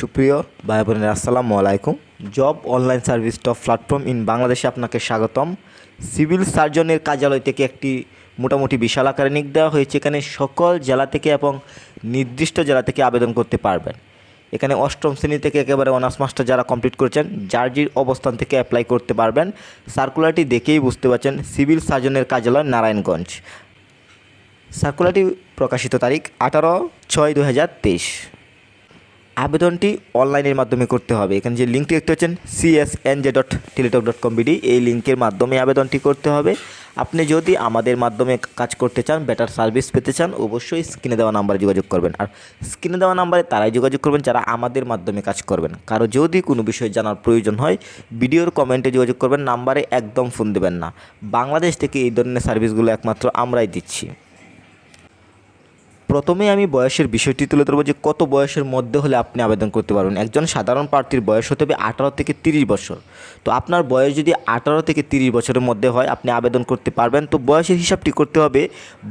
সুপ্রিয় ভাই বোনেরা আসসালামু আলাইকুম। Job online service top platform in বাংলাদেশে আপনাকে স্বাগতম। সিভিল সার্জনের কার্যালয় থেকে একটি মোটামুটি বিশাল আকারে নিক দেওয়া হয়েছে। এখানে সকল জেলা থেকে এবং নির্দিষ্ট জেলা থেকে আবেদন করতে পারবেন। এখানে অষ্টম শ্রেণি থেকে একেবারে অনার্স মাস্টার যারা কমপ্লিট করেছেন, জার্জির অবস্থান থেকে অ্যাপ্লাই করতে পারবেন। সার্কুলারটি দেখেই বুঝতে পারছেন সিভিল সার্জনের কার্যালয় নারায়ণগঞ্জ। সার্কুলারটি প্রকাশিত তারিখ আঠারো ছয় দু হাজার তেইশ। আবেদনটি অনলাইনের মাধ্যমে করতে হবে। এখানে যে লিঙ্কটি দেখতে পাচ্ছেন সিএসএনজে dot Teletalk dot com BD এই লিঙ্কের মাধ্যমে আবেদনটি করতে হবে। আপনি যদি আমাদের মাধ্যমে কাজ করতে চান বেটার সার্ভিস পেতে চান, অবশ্যই স্ক্রিনে দেওয়া নাম্বারে যোগাযোগ করবেন। আর স্ক্রিনে দেওয়া নাম্বারে তারাই যোগাযোগ করবেন যারা আমাদের মাধ্যমে কাজ করবেন। কারও যদি কোনো বিষয় জানার প্রয়োজন হয়, ভিডিওর কমেন্টে যোগাযোগ করবেন, নাম্বারে একদম ফোন দেবেন না। বাংলাদেশ থেকে এই ধরনের সার্ভিসগুলো একমাত্র আমরাই দিচ্ছি। প্রথমে আমি বয়সের বিষয়টি তুলে ধরবো যে কত বয়সের মধ্যে হলে আপনি আবেদন করতে পারবেন। একজন সাধারণ প্রার্থীর বয়স হতে হবে আঠারো থেকে তিরিশ বছর। তো আপনার বয়স যদি আঠারো থেকে তিরিশ বছরের মধ্যে হয়, আপনি আবেদন করতে পারবেন। তো বয়সের হিসাবটি করতে হবে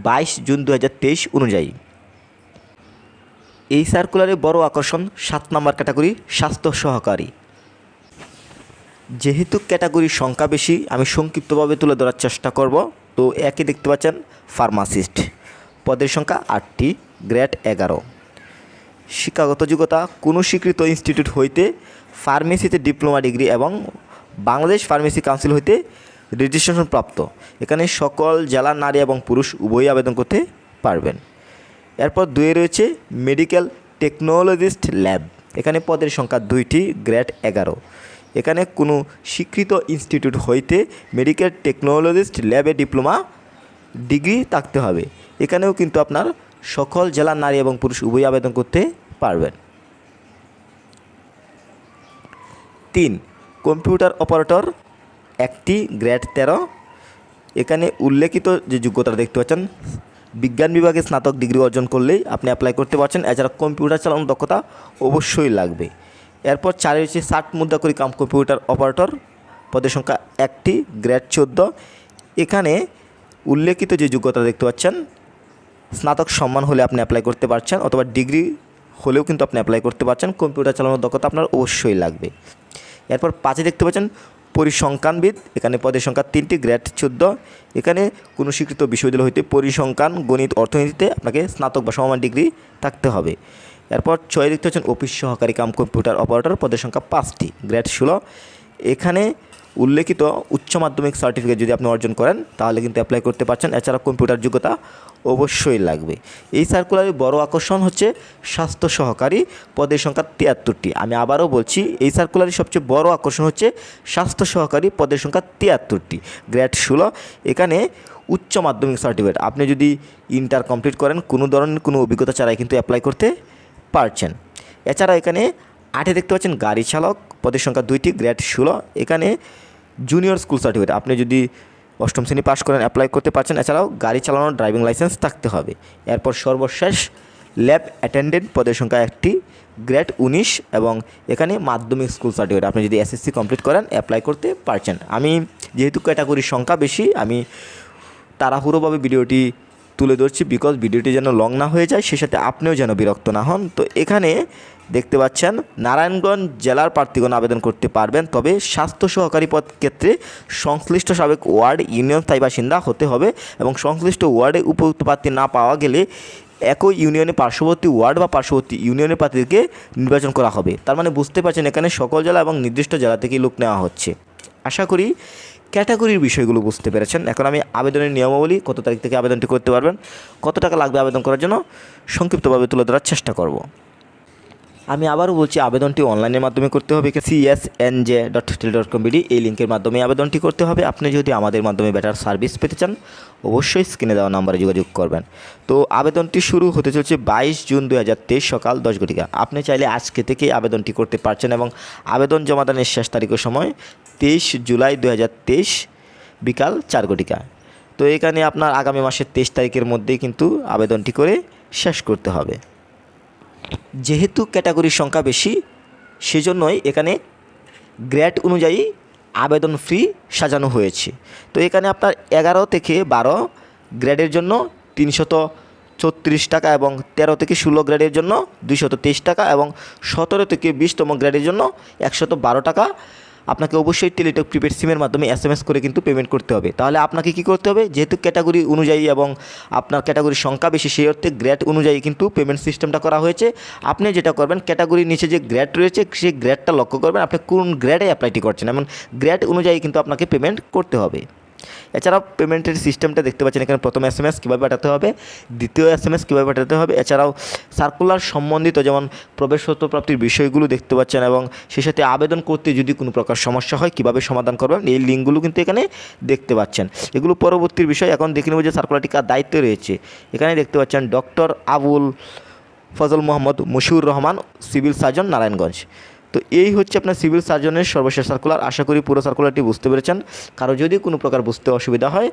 বাইশ জুন দু হাজার তেইশ অনুযায়ী। এই সার্কুলারে বড় আকর্ষণ, সাত নম্বর ক্যাটাগরি স্বাস্থ্য সহকারী। যেহেতু ক্যাটাগরির সংখ্যা বেশি, আমি সংক্ষিপ্তভাবে তুলে ধরার চেষ্টা করব। তো একে দেখতে পাচ্ছেন ফার্মাসিস্ট পদের সংখ্যা আটটি, গ্রেড এগারো। শিক্ষাগত যোগ্যতা, কোনো স্বীকৃত ইনস্টিটিউট হইতে ফার্মেসিতে ডিপ্লোমা ডিগ্রি এবং বাংলাদেশ ফার্মেসি কাউন্সিল হইতে রেজিস্ট্রেশন প্রাপ্ত। এখানে সকল জেলার নারী এবং পুরুষ উভয়ই আবেদন করতে পারবেন। এরপর দুয়ে রয়েছে মেডিকেল টেকনোলজিস্ট ল্যাব এখানে পদের সংখ্যা দুইটি, গ্রেড এগারো। এখানে কোনো স্বীকৃত ইনস্টিটিউট হইতে মেডিকেল টেকনোলজিস্ট ল্যাবে ডিপ্লোমা ডিগ্রি থাকতে হবে। এখানেও কিন্তু আপনার সকল জেলার নারী এবং পুরুষ উভয়ই আবেদন করতে পারবেন। তিন, কম্পিউটার অপারেটর, একটি গ্রেড তেরো। এখানে উল্লেখিত যে যোগ্যতা দেখতে পাচ্ছেন, বিজ্ঞান বিভাগে স্নাতক ডিগ্রি অর্জন করলেই আপনি অ্যাপ্লাই করতে পারছেন। এছাড়া কম্পিউটার চালানোর দক্ষতা অবশ্যই লাগবে। এরপর চারে হচ্ছে ষাট মুদ্রা করি কাম কম্পিউটার অপারেটর, পদের সংখ্যা একটি, গ্রেড চোদ্দ। এখানে উল্লেখিত যে যোগ্যতা দেখতে পাচ্ছেন স্নাতক সম্মান হলে আপনি অ্যাপ্লাই করতে পারছেন, অথবা ডিগ্রি হলেও কিন্তু আপনি অ্যাপ্লাই করতে পারছেন কম্পিউটার চালানোর দক্ষতা আপনার অবশ্যই লাগবে। এরপর পাঁচে দেখতে পাচ্ছেন, পরিসংখ্যানবিদ, এখানে পদের সংখ্যা তিনটি গ্রেড চোদ্দ। এখানে কোনো স্বীকৃত বিশ্ববিদ্যালয় হইতে পরিসংখ্যান, গণিত, অর্থনীতিতে আপনাকে স্নাতক বা সমমান ডিগ্রি থাকতে হবে। এরপর ছয় দেখতে পাচ্ছেন অফিস সহকারী কাম কম্পিউটার অপারেটর পদের সংখ্যা পাঁচটি গ্রেড ষোলো। এখানে উল্লেখিত উচ্চ মাধ্যমিক সার্টিফিকেট যদি আপনি অর্জন করেন, তাহলে কিন্তু অ্যাপ্লাই করতে পারছেন। এছাড়া কম্পিউটার যোগ্যতা অবশ্যই লাগবে। এই সার্কুলারের বড় আকর্ষণ হচ্ছে স্বাস্থ্য সহকারী পদের সংখ্যা তিয়াত্তরটি। আমি আবারও বলছি, এই সার্কুলারের সবচেয়ে বড় আকর্ষণ হচ্ছে স্বাস্থ্য সহকারী পদের সংখ্যা তিয়াত্তরটি। গ্রেড ষোলো, এখানে উচ্চ মাধ্যমিক সার্টিফিকেট আপনি যদি ইন্টার কমপ্লিট করেন, কোনো ধরনের কোনো অভিজ্ঞতা ছাড়াই কিন্তু অ্যাপ্লাই করতে পারছেন। এছাড়া এখানে আটে দেখতে পাচ্ছেন গাড়ি চালক, পদের সংখ্যা দুইটি গ্রেড ষোলো, এখানে জুনিয়র স্কুল সার্টিফিকেট আপনি যদি অষ্টম শ্রেণি পাশ করেন অ্যাপ্লাই করতে পারছেন, এছাড়াও গাড়ি চালানোর ড্রাইভিং লাইসেন্স থাকতে হবে। এরপর সর্বশেষ ল্যাব অ্যাটেন্ডেন্ট পদের সংখ্যা একটি গ্রেড উনিশ, এবং এখানে মাধ্যমিক স্কুল সার্টিফিকেট আপনি যদি এসএসসি কমপ্লিট করেন অ্যাপ্লাই করতে পারছেন। আমি যেহেতু ক্যাটাগরির সংখ্যা বেশি, আমি তাড়াহুড়োভাবে ভিডিওটি তুলে ধরছি বিকজ ভিডিওটি যেন লং না হয়ে যায়, সে সাথে আপনিও যেন বিরক্ত না হন। তো এখানে দেখতে পাচ্ছেন, নারায়ণগঞ্জ জেলার প্রার্থীগণ আবেদন করতে পারবেন, তবে স্বাস্থ্য সহকারী পদ ক্ষেত্রে সংশ্লিষ্ট সাবেক ওয়ার্ড ইউনিয়ন স্থায়ী বাসিন্দা হতে হবে এবং সংশ্লিষ্ট ওয়ার্ডে উপযুক্ত প্রার্থী না পাওয়া গেলে একই ইউনিয়নে পার্শ্ববর্তী ওয়ার্ড বা পার্শ্ববর্তী ইউনিয়নের প্রার্থীদেরকে নির্বাচন করা হবে। তার মানে বুঝতে পারছেন এখানে সকল জেলা এবং নির্দিষ্ট জেলা থেকেই লোক নেওয়া হচ্ছে। আশা করি ক্যাটাগরির বিষয়গুলো বুঝতে পেরেছেন। এখন আমি আবেদনের নিয়মাবলী কত তারিখ থেকে আবেদনটি করতে পারবেন, কত টাকা লাগবে আবেদন করার জন্য সংক্ষিপ্তভাবে তুলে ধরার চেষ্টা করব। আমি আবারও বলছি, আবেদনটি অনলাইনের মাধ্যমে করতে হবে। সিএসএনজে dot tele dot com BD এই লিঙ্কের মাধ্যমে আবেদনটি করতে হবে। আপনি যদি আমাদের মাধ্যমে বেটার সার্ভিস পেতে চান, অবশ্যই স্ক্রিনে দেওয়া নাম্বারে যোগাযোগ করবেন। তো আবেদনটি শুরু হতে চলছে বাইশ জুন দু হাজার তেইশ সকাল দশ ঘটিকা। আপনি চাইলে আজকে থেকে আবেদনটি করতে পারছেন এবং আবেদন জমাদানের শেষ তারিখের সময় তেইশ জুলাই দু হাজার তেইশ বিকাল চার ঘটিকা। তো এখানে আপনার আগামী মাসের তেইশ তারিখের মধ্যেই কিন্তু আবেদনটি করে শেষ করতে হবে। যেহেতু ক্যাটাগরির সংখ্যা বেশি, সেজন্যই এখানে গ্র্যাড অনুযায়ী আবেদন ফি সাজানো হয়েছে। তো এখানে আপনার এগারো থেকে বারো গ্রেডের জন্য তিনশত ছত্রিশ টাকা এবং তেরো থেকে ষোলো গ্রেডের জন্য দুইশত টাকা এবং সতেরো থেকে বিশতম গ্রেডের জন্য একশত টাকা আপনাকে অবশ্যই টেলিটক প্রিপেড সিমের মাধ্যমে এস এম এস করে কিন্তু পেমেন্ট করতে হবে। তাহলে আপনাকে কি করতে হবে? যেহেতু ক্যাটাগরি অনুযায়ী এবং আপনার ক্যাটাগরির সংখ্যা বেশি, সেই অর্থে গ্রেড অনুযায়ী কিন্তু পেমেন্ট সিস্টেমটা করা হয়েছে। আপনি যেটা করবেন ক্যাটাগরির নিচে যে গ্রেড রয়েছে, সেই গ্রেডটা লক্ষ্য করবেন। আপনি কোন গ্র্যাডে অ্যাপ্লাইটি করছেন? এমন গ্রেড অনুযায়ী কিন্তু আপনাকে পেমেন্ট করতে হবে। এছাড়াও পেমেন্টের সিস্টেমটা দেখতে পাচ্ছেন এখানে প্রথম এস এম এস কীভাবে পাঠাতে হবে, দ্বিতীয় এস এম এস কীভাবে পাঠাতে হবে, এছাড়াও সার্কুলার সম্বন্ধিত যেমন প্রবেশপত্র প্রাপ্তির বিষয়গুলো দেখতে পাচ্ছেন এবং সেই সাথে আবেদন করতে যদি কোনো প্রকার সমস্যা হয় কীভাবে সমাধান করবেন, এই লিঙ্কগুলো কিন্তু এখানে দেখতে পাচ্ছেন। এগুলো পরবর্তীর বিষয়, এখন দেখে নেব যে সার্কুলারটি কার দায়িত্বে রয়েছে। এখানে দেখতে পাচ্ছেন doctor Abul Fazal Mohammad Mushiur Rahman civil surgeon Narayanganj. তো এই হচ্ছে আপনার সিভিল সার্জনের সর্বশেষ সার্কুলার। আশা করি পুরো সার্কুলারটি বুঝতে পেরেছেন। কারও যদি কোনো প্রকার বুঝতে অসুবিধা হয়,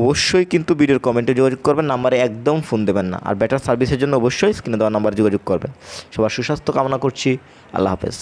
অবশ্যই কিন্তু ভিডিওর কমেন্টে যোগাযোগ করবেন, নাম্বারে একদম ফোন দেবেন না। আর বেটার সার্ভিসের জন্য অবশ্যই স্ক্রিনে দেওয়া নাম্বারে যোগাযোগ করবেন। সবার সুস্বাস্থ্য কামনা করছি। আল্লাহ হাফেজ।